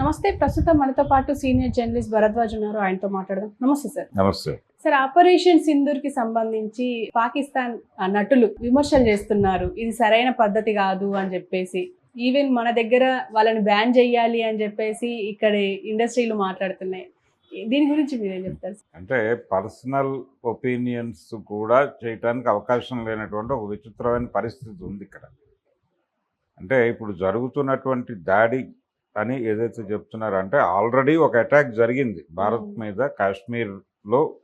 నమస్తే ప్రస్తుతం మనతో పాటు సీనియర్ జర్నలిస్ట్ భరద్వాజ్ ఉన్నారు. ఆయనతో మాట్లాడదాం. నమస్తే సార్. నమస్తే. సార్ ఆపరేషన్ సింధూర్కి సంబంధించి పాకిస్తాన్ నటులు విమర్శలు చేస్తున్నారు. ఇది సరైన పద్ధతి కాదు అని చెప్పేసి. ఈవెన్ మన దగ్గర వాళ్ళని బ్యాన్ చేయాలి అని చెప్పేసి ఇక్కడ ఇండస్ట్రీలు మాట్లాడుతున్నాయి. దీని గురించి మీరేం చెప్తారు? అంటే పర్సనల్ ఒపీనియన్స్ కూడా చేయటానికి అవకాశం లేనటువంటి ఒక విచిత్రమైన పరిస్థితి ఉంది ఇక్కడ. అంటే ఇప్పుడు జరుగుతున్నటువంటి దాడి అని ఏదైతే చెప్తున్నారంటే ఆల్రెడీ ఒక అటాక్ జరిగింది. భారత్. మీద కాశ్మీర్లో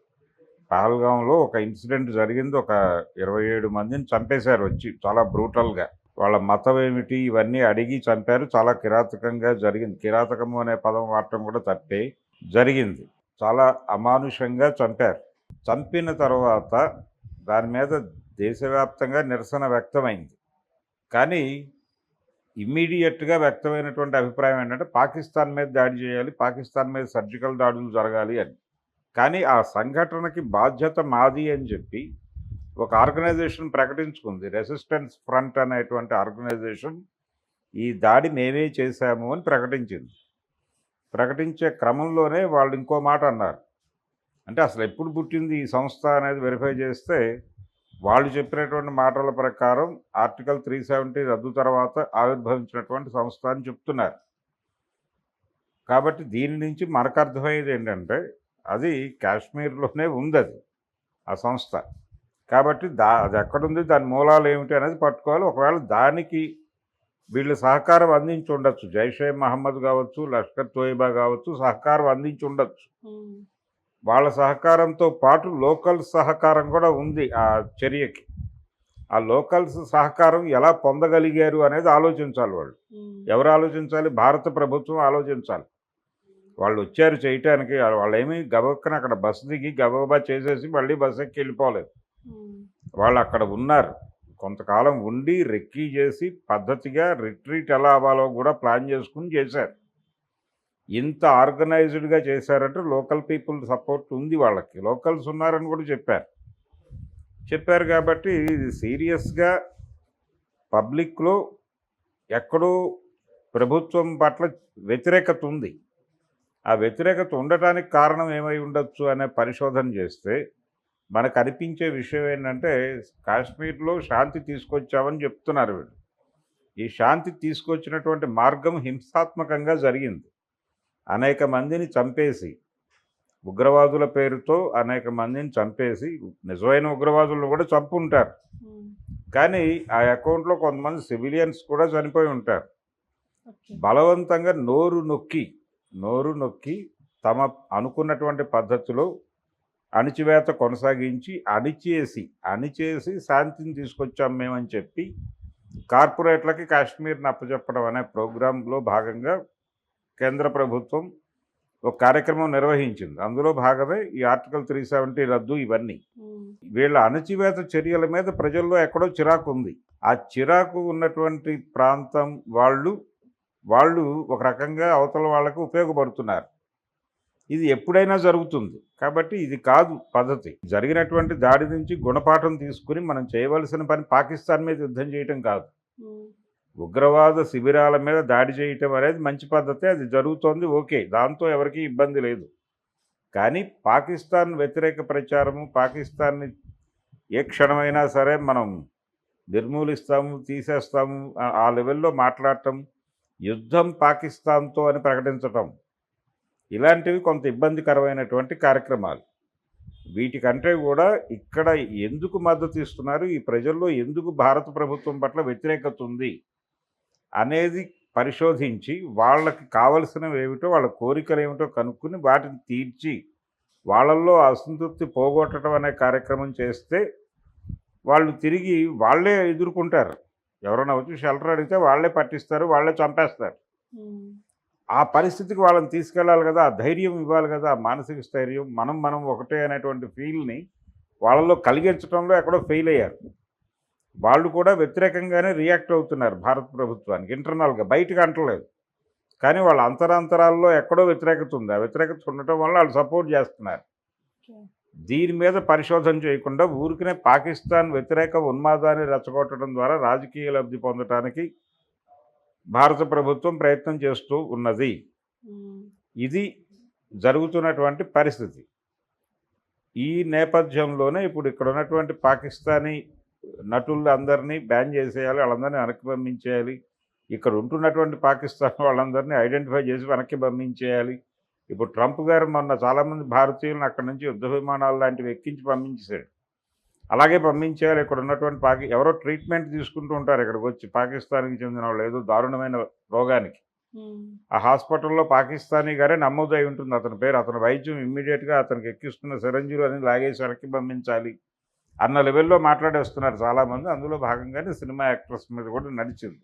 పహల్గాంలో ఒక ఇన్సిడెంట్ జరిగింది. ఒక ఇరవై ఏడు మందిని చంపేశారు వచ్చి చాలా బ్రూటల్గా. వాళ్ళ మతం ఏమిటి ఇవన్నీ అడిగి చంపారు. చాలా కిరాతకంగా జరిగింది. కిరాతకము అనే పదం వాడటం కూడా తప్పే జరిగింది. చాలా అమానుషంగా చంపారు. చంపిన తర్వాత దాని మీద దేశవ్యాప్తంగా నిరసన వ్యక్తమైంది. కానీ ఇమ్మీడియట్గా వ్యక్తమైనటువంటి అభిప్రాయం ఏంటంటే పాకిస్తాన్ మీద దాడి చేయాలి పాకిస్తాన్ మీద సర్జికల్ దాడులు జరగాలి అని. కానీ ఆ సంఘటనకి బాధ్యత మాది అని చెప్పి ఒక ఆర్గనైజేషన్ ప్రకటించుకుంది. రెసిస్టెన్స్ ఫ్రంట్ అనేటువంటి ఆర్గనైజేషన్ ఈ దాడి మేమే చేశాము అని ప్రకటించింది. ప్రకటించే క్రమంలోనే వాళ్ళు ఇంకో మాట అన్నారు. అంటే అసలు ఎప్పుడు పుట్టింది ఈ సంస్థ అనేది వెరిఫై చేస్తే వాళ్ళు చెప్పినటువంటి మాటల ప్రకారం ఆర్టికల్ త్రీ సెవెంటీ రద్దు తర్వాత ఆవిర్భవించినటువంటి సంస్థ అని చెప్తున్నారు. కాబట్టి దీని నుంచి మనకు అర్థమయ్యేది ఏంటంటే అది కాశ్మీర్లోనే ఉంది అది ఆ సంస్థ. కాబట్టి దా అది ఎక్కడుంది దాని మూలాలు ఏమిటి అనేది పట్టుకోవాలి. ఒకవేళ దానికి వీళ్ళు సహకారం అందించి ఉండొచ్చు. జైషే మహమ్మద్ కావచ్చు లష్కర్ తోయిబా కావచ్చు సహకారం అందించి ఉండొచ్చు. వాళ్ళ సహకారంతో పాటు లోకల్ సహకారం కూడా ఉంది ఆ చర్యకి. ఆ లోకల్స్ సహకారం ఎలా పొందగలిగారు అనేది ఆలోచించాలి వాళ్ళు. ఎవరు ఆలోచించాలి? భారత ప్రభుత్వం ఆలోచించాలి. వాళ్ళు వచ్చారు చేయటానికి వాళ్ళు ఏమీ గబక్కన అక్కడ బస్సు దిగి గబగబా చేసేసి మళ్ళీ బస్సు ఎక్కి వెళ్ళిపోలేదు. వాళ్ళు అక్కడ ఉన్నారు. కొంతకాలం ఉండి రెక్కీ చేసి పద్ధతిగా రిట్రీట్ ఎలా అవ్వాలో కూడా ప్లాన్ చేసుకుని చేశారు. ఇంత ఆర్గనైజ్డ్గా చేశారంటే లోకల్ పీపుల్ సపోర్ట్ ఉంది వాళ్ళకి. లోకల్స్ ఉన్నారని కూడా చెప్పారు. చెప్పారు కాబట్టి ఇది సీరియస్గా పబ్లిక్లో ఎక్కడో ప్రభుత్వం పట్ల వ్యతిరేకత ఉంది. ఆ వ్యతిరేకత ఉండటానికి కారణం ఏమై ఉండొచ్చు అనే పరిశోధన చేస్తే మనకు అనిపించే విషయం ఏంటంటే కాశ్మీర్లో శాంతి తీసుకొచ్చామని చెప్తున్నారు వీళ్ళు. ఈ శాంతి తీసుకొచ్చినటువంటి మార్గం హింసాత్మకంగా జరిగింది. అనేక మందిని చంపేసి ఉగ్రవాదుల పేరుతో అనేక మందిని చంపేసి నిజమైన ఉగ్రవాదులను కూడా చంపుంటారు. కానీ ఆ అకౌంట్లో కొంతమంది సివిలియన్స్ కూడా చనిపోయి ఉంటారు. బలవంతంగా నోరు నొక్కి నోరు నొక్కి తమ అనుకున్నటువంటి పద్ధతిలో అణిచివేత కొనసాగించి అణిచేసి అణిచేసి శాంతిని తీసుకొచ్చాం మేమని చెప్పి కార్పొరేట్లకి కాశ్మీర్ని అప్పచెప్పడం అనే ప్రోగ్రాంలో భాగంగా కేంద్ర ప్రభుత్వం ఒక కార్యక్రమం నిర్వహించింది. అందులో భాగమే ఈ ఆర్టికల్ త్రీ సెవెంటీ రద్దు ఇవన్నీ. వీళ్ళ అణచివేత చర్యల మీద ప్రజల్లో ఎక్కడో చిరాకు ఉంది. ఆ చిరాకు ఉన్నటువంటి ప్రాంతం వాళ్ళు వాళ్ళు ఒక రకంగా అవతల వాళ్ళకు ఉపయోగపడుతున్నారు. ఇది ఎప్పుడైనా జరుగుతుంది. కాబట్టి ఇది కాదు పద్ధతి. జరిగినటువంటి దాడి నుంచి గుణపాఠం తీసుకుని మనం చేయవలసిన పని పాకిస్తాన్ మీద యుద్ధం చేయటం కాదు. ఉగ్రవాద శిబిరాల మీద దాడి చేయటం అనేది మంచి పద్ధతే అది జరుగుతోంది ఓకే. దాంతో ఎవరికీ ఇబ్బంది లేదు. కానీ పాకిస్తాన్ వ్యతిరేక ప్రచారము పాకిస్తాన్ని ఏ క్షణమైనా సరే మనం నిర్మూలిస్తాము తీసేస్తాము ఆ- ఆ లెవెల్లో మాట్లాడటం యుద్ధం పాకిస్తాన్తో అని ప్రకటించటం ఇలాంటివి కొంత ఇబ్బందికరమైనటువంటి కార్యక్రమాలు. వీటికంటే కూడా ఇక్కడ ఎందుకు మద్దతు ఇస్తున్నారు? ఈ ప్రజల్లో ఎందుకు భారత ప్రభుత్వం పట్ల వ్యతిరేకత ఉంది? అనేది పరిశోధించి వాళ్ళకి కావలసినవి ఏమిటో వాళ్ళ కోరికలు ఏమిటో కనుక్కుని వాటిని తీర్చి వాళ్ళల్లో అసంతృప్తి పోగొట్టడం అనే కార్యక్రమం చేస్తే వాళ్ళు తిరిగి వాళ్ళే ఎదుర్కొంటారు. ఎవరైనా వచ్చి షెల్టర్ అడిగితే వాళ్ళే పట్టిస్తారు వాళ్ళే చంపేస్తారు. ఆ పరిస్థితికి వాళ్ళని తీసుకెళ్ళాలి కదా ఆ ధైర్యం ఇవ్వాలి కదా ఆ మానసిక స్థైర్యం మనం మనం ఒకటే అనేటువంటి ఫీల్ని వాళ్ళలో కలిగించడంలో ఎక్కడో ఫెయిల్ అయ్యారు. వాళ్ళు కూడా వ్యతిరేకంగానే రియాక్ట్ అవుతున్నారు భారత ప్రభుత్వానికి. ఇంటర్నల్గా బయటకు అంటలేదు. కానీ వాళ్ళ అంతరాంతరాల్లో ఎక్కడో వ్యతిరేకత ఉంది. ఆ వ్యతిరేకత ఉండటం వల్ల వాళ్ళు సపోర్ట్ చేస్తున్నారు. దీని మీద పరిశోధన చేయకుండా ఊరికనే పాకిస్తాన్ వ్యతిరేక ఉన్మాదాన్ని రెచ్చగొట్టడం ద్వారా రాజకీయ లబ్ధి పొందడానికి భారత ప్రభుత్వం ప్రయత్నం చేస్తూ ఉన్నది. ఇది జరుగుతున్నటువంటి పరిస్థితి. ఈ నేపథ్యంలోనే ఇప్పుడు ఇక్కడ ఉన్నటువంటి పాకిస్తానీ నటులు అందరినీ బ్యాన్ చేసేయాలి వాళ్ళందరినీ వెనక్కి పంపించేయాలి. ఇక్కడ ఉంటున్నటువంటి పాకిస్తాన్ వాళ్ళందరినీ ఐడెంటిఫై చేసి వెనక్కి పంపించేయాలి. ఇప్పుడు ట్రంప్ గారు మొన్న చాలామంది భారతీయులను అక్కడ నుంచి యుద్ధ విమానాలు లాంటివి ఎక్కించి పంపించేశాడు. అలాగే పంపించేయాలి. ఇక్కడ ఉన్నటువంటి పాకి ఎవరో ట్రీట్మెంట్ తీసుకుంటూ ఉంటారు ఇక్కడికి వచ్చి పాకిస్తాన్కి చెందిన వాళ్ళు ఏదో దారుణమైన రోగానికి. ఆ హాస్పిటల్లో పాకిస్తానీ గారే నమోదై ఉంటుంది. అతని పేరు అతని వైద్యం ఇమ్మీడియట్గా అతనికి ఎక్కిస్తున్న సిరంజీలు అని లాగేసి వెనక్కి పంపించాలి. అన్న లెవెల్లో మాట్లాడేస్తున్నారు చాలామంది. అందులో భాగంగానే సినిమా యాక్ట్రెస్ మీద కూడా నడిచింది.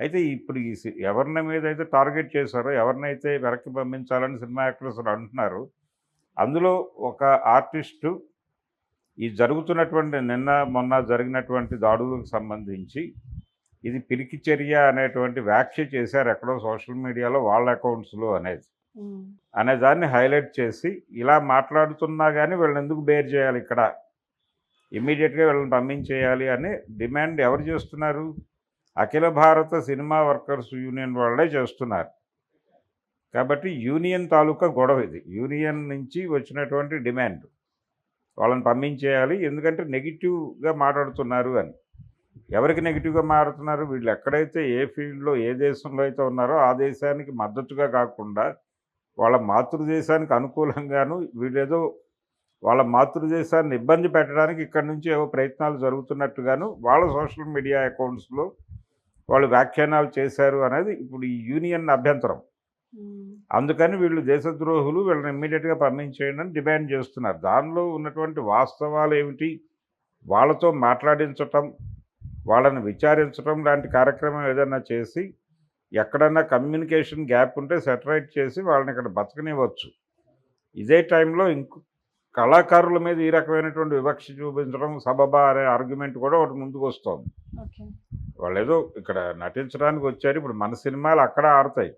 అయితే ఇప్పుడు ఈ సి- ఎవరిని మీద అయితే టార్గెట్ చేశారో ఎవరినైతే వెనక్కి పంపించాలని సినిమా యాక్ట్రెస్ అంటున్నారు అందులో ఒక ఆర్టిస్టు ఈ జరుగుతున్నటువంటి నిన్న మొన్న జరిగినటువంటి దాడులకు సంబంధించి ఇది పిరికి చర్య అనేటువంటి వ్యాఖ్య చేశారు ఎక్కడో సోషల్ మీడియాలో వాళ్ళ అకౌంట్స్లో అనేది. అనే దాన్ని హైలైట్ చేసి ఇలా మాట్లాడుతున్నా కానీ వీళ్ళని ఎందుకు బేర్ చేయాలి ఇక్కడ? ఇమ్మీడియట్గా వీళ్ళని పంపించేయాలి అనే డిమాండ్ ఎవరు చేస్తున్నారు? అఖిల భారత సినిమా వర్కర్స్ యూనియన్ వాళ్ళే చేస్తున్నారు. కాబట్టి యూనియన్ తాలూకా గొడవ ఇది. యూనియన్ నుంచి వచ్చినటువంటి డిమాండ్. వాళ్ళని పంపించేయాలి. ఎందుకంటే నెగిటివ్గా మాట్లాడుతున్నారు అని. ఎవరికి నెగిటివ్గా మాట్లాడుతున్నారు? వీళ్ళు ఎక్కడైతే ఏ ఫీల్డ్లో ఏ దేశంలో అయితే ఉన్నారో ఆ దేశానికి మద్దతుగా కాకుండా వాళ్ళ మాతృదేశానికి అనుకూలంగాను వీళ్ళేదో వాళ్ళ మాతృదేశాన్ని ఇబ్బంది పెట్టడానికి ఇక్కడి నుంచి ఏవో ప్రయత్నాలు జరుగుతున్నట్టుగాను వాళ్ళ సోషల్ మీడియా అకౌంట్స్లో వాళ్ళు వ్యాఖ్యానాలు చేశారు అనేది ఇప్పుడు ఈ యూనియన్ అభ్యంతరం. అందుకని వీళ్ళు దేశద్రోహులు వీళ్ళని ఇమ్మీడియట్గా పంపించేయండి అని డిమాండ్ చేస్తున్నారు. దానిలో ఉన్నటువంటి వాస్తవాలు ఏమిటి? వాళ్ళతో మాట్లాడించటం వాళ్ళని విచారించడం లాంటి కార్యక్రమం ఏదైనా చేసి ఎక్కడన్నా కమ్యూనికేషన్ గ్యాప్ ఉంటే సెటరైట్ చేసి వాళ్ళని ఇక్కడ బతకనివ్వచ్చు. ఇదే టైంలో ఇంకో కళాకారుల మీద ఈ రకమైనటువంటి వివక్ష చూపించడం సబబా అనే ఆర్గ్యుమెంట్ కూడా ఒకటి ముందుకు వస్తుంది. వాళ్ళు ఏదో ఇక్కడ నటించడానికి వచ్చారు. ఇప్పుడు మన సినిమాలు అక్కడ ఆడతాయి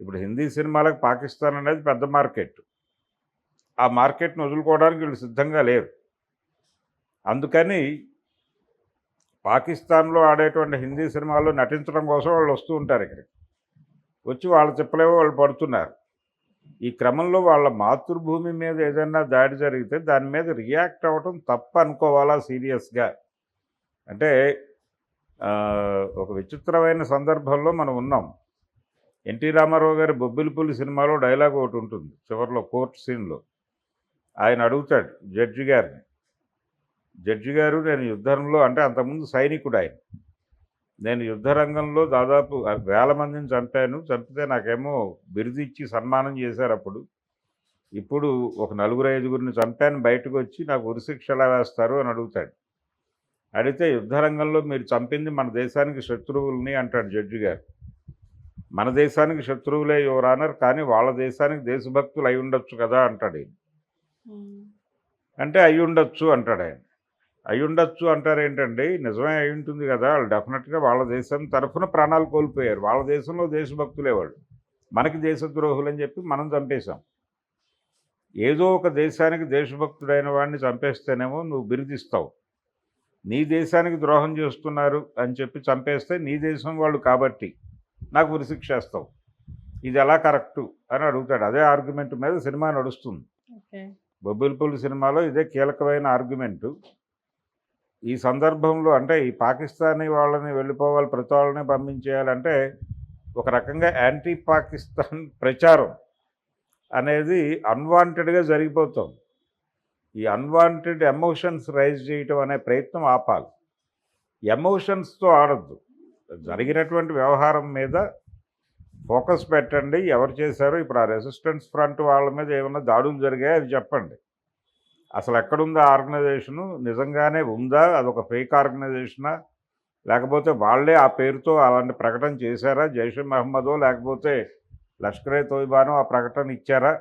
ఇప్పుడు హిందీ సినిమాలకు పాకిస్తాన్ అనేది పెద్ద మార్కెట్. ఆ మార్కెట్ను వదులుకోవడానికి వీళ్ళు సిద్ధంగా లేరు. అందుకని పాకిస్తాన్లో ఆడేటువంటి హిందీ సినిమాల్లో నటించడం కోసం వాళ్ళు వస్తూ ఉంటారు ఇక్కడికి. వచ్చి వాళ్ళ చెప్పలేవో వాళ్ళు పడుతున్నారు. ఈ క్రమంలో వాళ్ళ మాతృభూమి మీద ఏదైనా దాడి జరిగితే దాని మీద రియాక్ట్ అవ్వటం తప్ప అనుకోవాలా సీరియస్గా? అంటే ఒక విచిత్రమైన సందర్భంలో మనం ఉన్నాం. ఎన్టీ రామారావు గారి బొబ్బిలిపుల్లి సినిమాలో డైలాగ్ ఒకటి ఉంటుంది. చివరిలో కోర్ట్ సీన్లో. ఆయన అడుగుతాడు జడ్జి గారిని. జడ్జి గారు నేను యుద్ధంలో అంటే అంతకుముందు సైనికుడు ఆయన. నేను యుద్ధ రంగంలో దాదాపు వేల మందిని చంపాను. చంపితే నాకేమో బిరుదు ఇచ్చి సన్మానం చేశారు అప్పుడు. ఇప్పుడు ఒక నలుగురు ఐదుగురిని చంపాను. బయటకు వచ్చి నాకు ఉరిశిక్ష ఎలా వేస్తారు అని అడుగుతాడు. అడిగితే యుద్ధ రంగంలో మీరు చంపింది మన దేశానికి శత్రువుల్ని అంటాడు జడ్జి గారు. మన దేశానికి శత్రువులే యువరానర్ కానీ వాళ్ళ దేశానికి దేశభక్తులు అయి ఉండొచ్చు కదా అంటాడు. అంటే అయి ఉండొచ్చు అంటాడు ఆయన. అయి ఉండొచ్చు అంటారు ఏంటండి నిజమే అయి ఉంటుంది కదా. వాళ్ళు డెఫినెట్గా వాళ్ళ దేశం తరఫున ప్రాణాలు కోల్పోయారు. వాళ్ళ దేశంలో దేశభక్తులే వాళ్ళు. మనకి దేశద్రోహులు అని చెప్పి మనం చంపేశాం. ఏదో ఒక దేశానికి దేశభక్తుడైన వాడిని చంపేస్తేనేమో నువ్వు బిరుదిస్తావు. నీ దేశానికి ద్రోహం చేస్తున్నారు అని చెప్పి చంపేస్తే నీ దేశం వాళ్ళు కాబట్టి నాకు ఉరిశిక్షేస్తావు. ఇది ఎలా కరెక్టు అని అడుగుతాడు. అదే ఆర్గ్యుమెంట్ మీద సినిమా నడుస్తుంది. బొబ్బిలిపల్లి సినిమాలో ఇదే కీలకమైన ఆర్గ్యుమెంటు. ఈ సందర్భంలో అంటే ఈ పాకిస్తానీ వాళ్ళని వెళ్ళిపోవాలి ప్రతి వాళ్ళని పంపించేయాలంటే ఒక రకంగా యాంటీ పాకిస్తాన్ ప్రచారం అనేది అన్వాంటెడ్గా జరిగిపోతుంది ఈ అన్వాంటెడ్ ఎమోషన్స్ రైజ్ చేయటం అనే ప్రయత్నం ఆపాలి. ఎమోషన్స్తో ఆడద్దు. జరిగినటువంటి వ్యవహారం మీద ఫోకస్ పెట్టండి. ఎవరు చేశారో ఇప్పుడు ఆ రెసిస్టెన్స్ ఫ్రంట్ వాళ్ళ మీద ఏమైనా దాడులు జరిగాయి అవి చెప్పండి. అసలు ఎక్కడుందా ఆర్గనైజేషను? నిజంగానే ఉందా? అదొక ఫేక్ ఆర్గనైజేషనా? లేకపోతే వాళ్ళే ఆ పేరుతో అలాంటి ప్రకటన చేశారా? జైషే మహమ్మదో లేకపోతే లష్కరే తోయిబానో ఆ ప్రకటన ఇచ్చారా?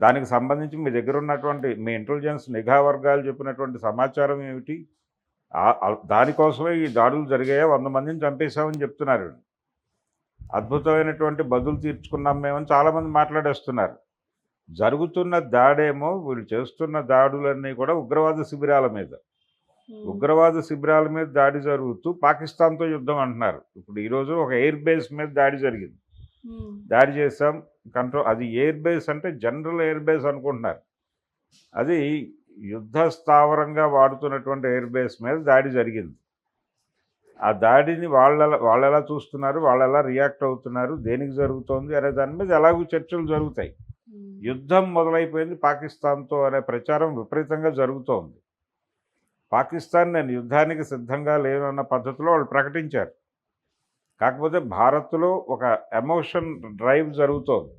దానికి సంబంధించి మీ దగ్గర ఉన్నటువంటి మీ ఇంటెలిజెన్స్ నిఘా వర్గాలు చెప్పినటువంటి సమాచారం ఏమిటి? దానికోసమే ఈ దాడులు జరిగాయా? వంద మందిని చంపేశామని చెప్తున్నారు. అద్భుతమైనటువంటి బదులు తీర్చుకున్నాం మేమని చాలామంది మాట్లాడేస్తున్నారు. జరుగుతున్న దాడేమో వీళ్ళు చేస్తున్న దాడులన్నీ కూడా ఉగ్రవాద శిబిరాల మీద. ఉగ్రవాద శిబిరాల మీద దాడి జరుగుతూ పాకిస్తాన్తో యుద్ధం అంటున్నారు. ఇప్పుడు ఈరోజు ఒక ఎయిర్ బేస్ మీద దాడి జరిగింది. దాడి చేసాం కంట్రోల్ అది ఎయిర్ బేస్ అంటే జనరల్ ఎయిర్ బేస్ అనుకుంటున్నారు. అది యుద్ధ స్థావరంగా వాడుతున్నటువంటి ఎయిర్ బేస్ మీద దాడి జరిగింది. ఆ దాడిని వాళ్ళ వాళ్ళు ఎలా చూస్తున్నారు? వాళ్ళు ఎలా రియాక్ట్ అవుతున్నారు? దేనికి జరుగుతోంది? అనే దాని మీద ఎలాగూ చర్చలు జరుగుతాయి. యుద్ధం మొదలైపోయింది పాకిస్తాన్తో అనే ప్రచారం విపరీతంగా జరుగుతోంది. పాకిస్తాన్ నేను యుద్ధానికి సిద్ధంగా లేను అన్న పద్ధతిలో వాళ్ళు ప్రకటించారు. కాకపోతే భారత్లో ఒక ఎమోషన్ డ్రైవ్ జరుగుతోంది.